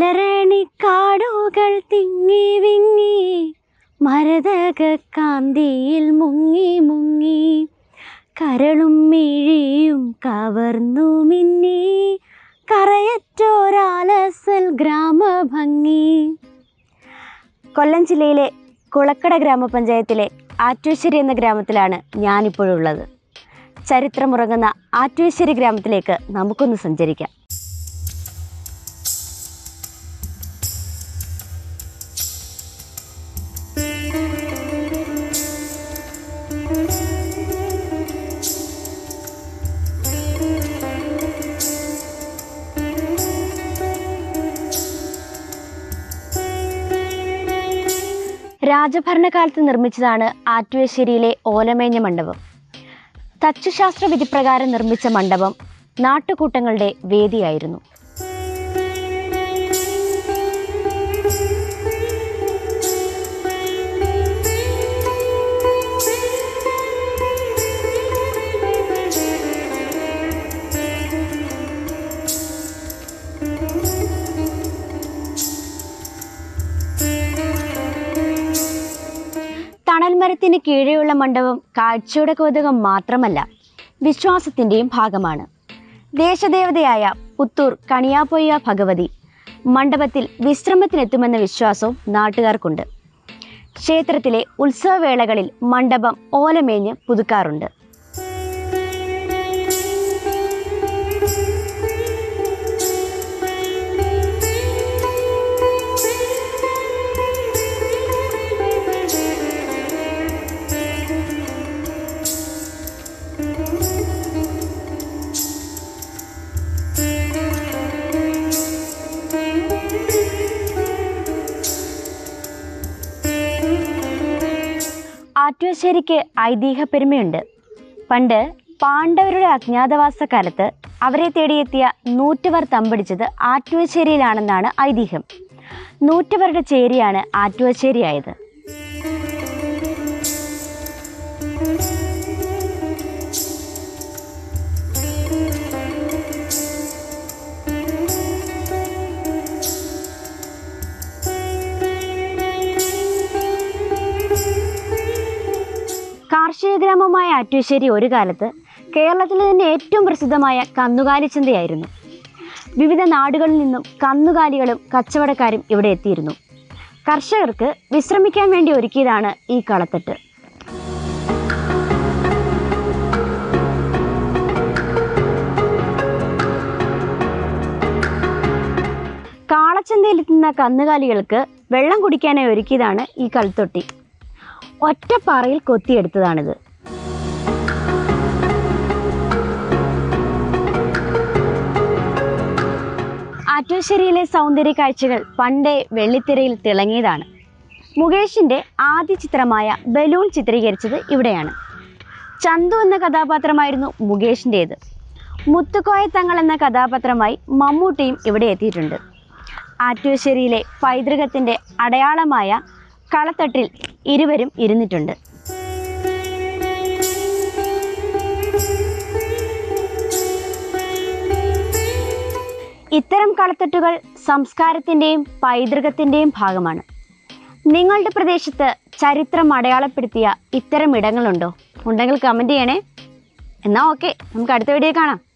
മലരണിക്കാടുകൾ തിങ്ങി വിങ്ങി മരതക കാന്തിയിൽ മുങ്ങി മുങ്ങി. കരളും മിഴിയും കവർന്നു മിന്നി കറയറ്റോരാലസൽ ഗ്രാമഭംഗി. കൊല്ലം ജില്ലയിലെ കുളക്കട ഗ്രാമപഞ്ചായത്തിലെ ആറ്റുശ്ശേരി എന്ന ഗ്രാമത്തിലാണ് ഞാനിപ്പോഴുള്ളത്. ചരിത്രമുറങ്ങുന്ന ആറ്റുശ്ശേരി ഗ്രാമത്തിലേക്ക് നമുക്കൊന്ന് സഞ്ചരിക്കാം. രാജഭരണകാലത്ത് നിർമ്മിച്ചതാണ് ആറ്റുവേശ്ശേരിയിലെ ഓലമേഞ്ഞ മണ്ഡപം. തച്ചുശാസ്ത്ര വിധിപ്രകാരം നിർമ്മിച്ച മണ്ഡപം നാട്ടുകൂട്ടങ്ങളുടെ വേദിയായിരുന്നു. തണൽമരത്തിന് കീഴെയുള്ള മണ്ഡപം കാഴ്ചയുടെ കൗതുകം മാത്രമല്ല വിശ്വാസത്തിന്റെയും ഭാഗമാണ്. ദേശദേവതയായ പുത്തൂർ കണിയാപ്പൊയ്യ ഭഗവതി മണ്ഡപത്തിൽ വിശ്രമത്തിനെത്തുമെന്ന വിശ്വാസവും നാട്ടുകാർക്കുണ്ട്. ക്ഷേത്രത്തിലെ ഉത്സവവേളകളിൽ മണ്ഡപം ഓലമേഞ്ഞ് പുതുക്കാറുണ്ട്. ആറ്റുവശ്ശേരിക്ക് ഐതിഹ്യ പെരുമയുണ്ട് പണ്ട് പാണ്ഡവരുടെ അജ്ഞാതവാസ കാലത്ത് അവരെ തേടിയെത്തിയ നൂറ്റുവർ തമ്പടിച്ചത് ആറ്റുവശ്ശേരിയിലാണെന്നാണ് ഐതിഹ്യം. നൂറ്റുവരുടെ ചേരിയാണ് ആറ്റുവശ്ശേരിയായത്. കാർഷിക ഗ്രാമമായ ആറ്റുശ്ശേരി ഒരു കാലത്ത് കേരളത്തിലെ തന്നെ ഏറ്റവും പ്രസിദ്ധമായ കന്നുകാലി ചന്തയായിരുന്നു. വിവിധ നാടുകളിൽ നിന്നും കന്നുകാലികളും കച്ചവടക്കാരും ഇവിടെ എത്തിയിരുന്നു. കർഷകർക്ക് വിശ്രമിക്കാൻ വേണ്ടി ഒരുക്കിയതാണ് ഈ കളത്തട്ട്. കാളച്ചന്തയിലെത്തുന്ന കന്നുകാലികൾക്ക് വെള്ളം കുടിക്കാനായി ഒരുക്കിയതാണ് ഈ കളിത്തൊട്ടി. ഒറ്റ പാറയിൽ കൊത്തിയെടുത്തതാണിത്. ആറ്റോശ്ശേരിയിലെ സൗന്ദര്യ കാഴ്ചകൾ പണ്ടേ വെള്ളിത്തിരയിൽ തിളങ്ങിയതാണ്. മുകേഷിന്റെ ആദ്യ ചിത്രമായ ബലൂൺ ചിത്രീകരിച്ചത് ഇവിടെയാണ്. ചന്തു എന്ന കഥാപാത്രമായിരുന്നു മുകേഷിന്റേത് മുത്തുക്കോയ തങ്ങൾ എന്ന കഥാപാത്രമായി മമ്മൂട്ടിയും ഇവിടെ എത്തിയിട്ടുണ്ട്. ആറ്റുശ്ശേരിയിലെ പൈതൃകത്തിന്റെ അടയാളമായ കളത്തട്ടിൽ ഇരുവരും ഇരുന്നിട്ടുണ്ട്. ഇത്തരം കളത്തട്ടുകൾ സംസ്കാരത്തിന്റെയും പൈതൃകത്തിന്റെയും ഭാഗമാണ്. നിങ്ങളുടെ പ്രദേശത്ത് ചരിത്രം അടയാളപ്പെടുത്തിയ ഇത്തരം ഇടങ്ങളുണ്ടോ? ഉണ്ടെങ്കിൽ കമന്റ് ചെയ്യണേ. എന്നാൽ ഓക്കെ നമുക്ക് അടുത്ത വീഡിയോ കാണാം.